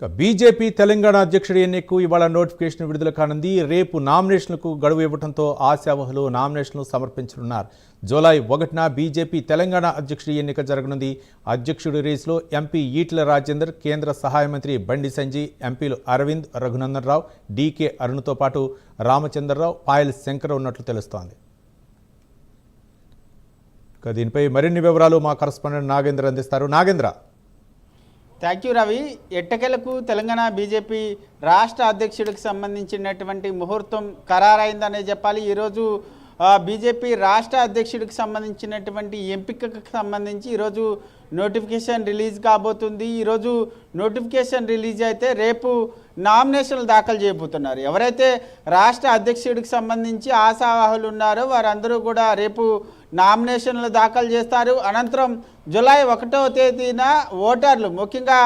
ఇక బీజేపీ తెలంగాణ అధ్యక్షుడి ఎన్నికకు ఇవాళ నోటిఫికేషన్ విడుదల కానుంది. రేపు నామినేషన్లకు గడువు ఇవ్వడంతో ఆశావహులు నామినేషన్లు సమర్పించనున్నారు. జూలై ఒకటిన బీజేపీ తెలంగాణ అధ్యక్షుడి ఎన్నిక జరగనుంది. అధ్యక్షుడి రేసులో ఎంపీ ఈటల రాజేందర్ కేంద్ర సహాయ మంత్రి బండి సంజయ్ ఎంపీలు అరవింద్ రఘునందన్ రావు డీకే అరుణ్తో పాటు రామచంద్రరావు పాయల్ శంకర్ ఉన్నట్లు తెలుస్తోంది. దీనిపై మరిన్ని వివరాలు మా కరస్పాండెంట్ నాగేంద్ర అందిస్తారు. నాగేంద్ర! థ్యాంక్ యూ రవి ఎట్టకెలకు తెలంగాణ బీజేపీ రాష్ట్ర అధ్యక్షుడికి సంబంధించినటువంటి ముహూర్తం ఖరారైందనే చెప్పాలి. ఈరోజు బీజేపీ రాష్ట్ర అధ్యక్షుడికి సంబంధించినటువంటి ఎంపికకు సంబంధించి ఈరోజు నోటిఫికేషన్ రిలీజ్ కాబోతుంది. ఈరోజు నోటిఫికేషన్ రిలీజ్ అయితే రేపు నామినేషన్లు దాఖలు చేయబోతున్నారు. ఎవరైతే రాష్ట్ర అధ్యక్షుడికి సంబంధించి ఆశావాహులు ఉన్నారో వారందరూ కూడా రేపు నామినేషన్లు దాఖలు చేస్తారు. అనంతరం జూలై ఒకటవ తేదీన ఓటర్లు ముఖ్యంగా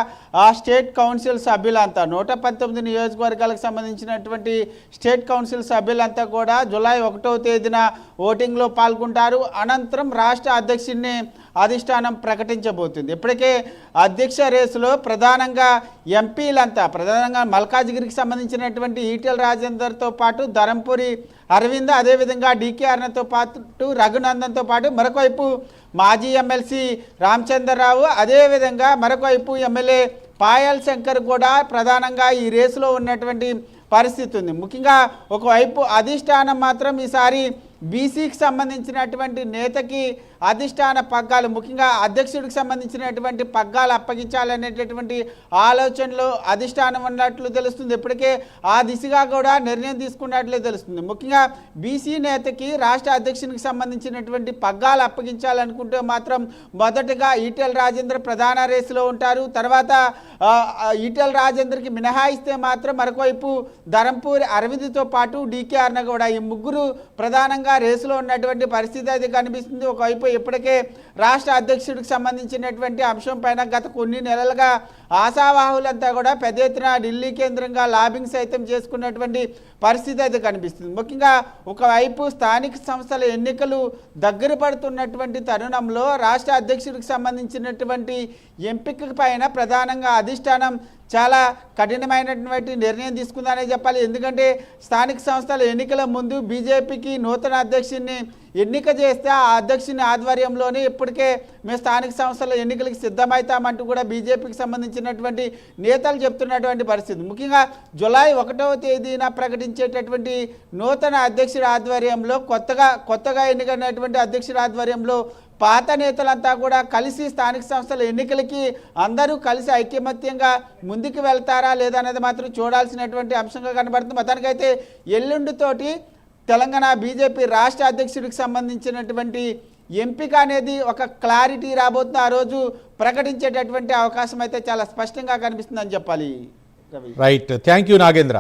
ఆ స్టేట్ కౌన్సిల్ సభ్యులంతా నూట పంతొమ్మిది నియోజకవర్గాలకు సంబంధించినటువంటి స్టేట్ కౌన్సిల్ సభ్యులంతా కూడా జూలై ఒకటవ తేదీన ఓటింగ్లో పాల్గొంటారు. అనంతరం రాష్ట్ర అధ్యక్షుడిని అధిష్టానం ప్రకటించబోతుంది. ఇప్పటికే అధ్యక్ష రేసులో ప్రధానంగా ఎంపీలంతా ప్రధానంగా మల్కాజ్గిరికి సంబంధించినటువంటి ఈటెల రాజేందర్తో పాటు ధరంపురి అరవింద్ అదేవిధంగా డీకే పాటు రఘునందన్తో పాటు మరొకవైపు మాజీ ఎమ్మెల్సీ రామచంద్రరావు అదేవిధంగా మరొకవైపు ఎమ్మెల్యే పాయల్ శంకర్ కూడా ప్రధానంగా ఈ రేసులో ఉన్నటువంటి పరిస్థితి ఉంది. ముఖ్యంగా ఒకవైపు అధిష్టానం మాత్రం ఈసారి బీసీకి సంబంధించినటువంటి నేతకి అధిష్టాన పగ్గాలు ముఖ్యంగా అధ్యక్షుడికి సంబంధించినటువంటి పగ్గాలు అప్పగించాలనేటటువంటి ఆలోచనలో అధిష్టానం ఉన్నట్లు తెలుస్తుంది. ఇప్పటికే ఆ దిశగా కూడా నిర్ణయం తీసుకున్నట్లే తెలుస్తుంది. ముఖ్యంగా బీసీ నేతకి రాష్ట్ర అధ్యక్షునికి సంబంధించినటువంటి పగ్గాలు అప్పగించాలనుకుంటే మాత్రం మొదటగా ఈటెల రాజేంద్ర ప్రధాన రేసులో ఉంటారు. తర్వాత ఈటెల రాజేందర్కి మినహాయిస్తే మాత్రం మరొకవైపు ధరంపూరి అరవింద్తో పాటు డీకే అర్ణ కూడా ఈ ముగ్గురు ప్రధానంగా రేసులో ఉన్నటువంటి పరిస్థితి అయితే కనిపిస్తుంది. ఒకవైపు ఇప్పటికే రాష్ట్ర అధ్యక్షుడికి సంబంధించినటువంటి అంశం పైన గత కొన్ని నెలలుగా ఆశావాహులంతా కూడా పెద్ద ఎత్తున ఢిల్లీ కేంద్రంగా లాబింగ్ సైతం చేసుకున్నటువంటి పరిస్థితి అయితే కనిపిస్తుంది. ముఖ్యంగా ఒకవైపు స్థానిక సంస్థల ఎన్నికలు దగ్గర పడుతున్నటువంటి తరుణంలో రాష్ట్ర అధ్యక్షుడికి సంబంధించినటువంటి ఎంపిక పైన ప్రధానంగా అధిష్టానం చాలా కఠినమైనటువంటి నిర్ణయం తీసుకుందనే చెప్పాలి. ఎందుకంటే స్థానిక సంస్థల ఎన్నికల ముందు బీజేపీకి నూతన అధ్యక్షుడిని ఎన్నిక చేస్తే ఆ అధ్యక్షుని ఆధ్వర్యంలోనే ఇప్పటికే మేము స్థానిక సంస్థల ఎన్నికలకు సిద్ధమవుతామంటూ కూడా బీజేపీకి సంబంధించినటువంటి నేతలు చెప్తున్నటువంటి పరిస్థితి. ముఖ్యంగా జులై ఒకటవ తేదీన ప్రకటించేటటువంటి నూతన అధ్యక్షుడి ఆధ్వర్యంలో కొత్తగా కొత్తగా ఎన్నికైనటువంటి అధ్యక్షుడి ఆధ్వర్యంలో పాత నేతలంతా కూడా కలిసి స్థానిక సంస్థల ఎన్నికలకి అందరూ కలిసి ఐకమత్యంగా ముందుకు వెళ్తారా లేదా అనేది మాత్రం చూడాల్సినటువంటి అంశంగా కనబడుతుంది. మొత్తానికైతే ఎల్లుండితోటి తెలంగాణ బీజేపీ రాష్ట్ర అధ్యక్షుడికి సంబంధించినటువంటి ఎంపిక అనేది ఒక క్లారిటీ రాబోతుంది. ఆ రోజు ప్రకటించేటటువంటి అవకాశం అయితే చాలా స్పష్టంగా కనిపిస్తుందని చెప్పాలి. Right thank you Nagendra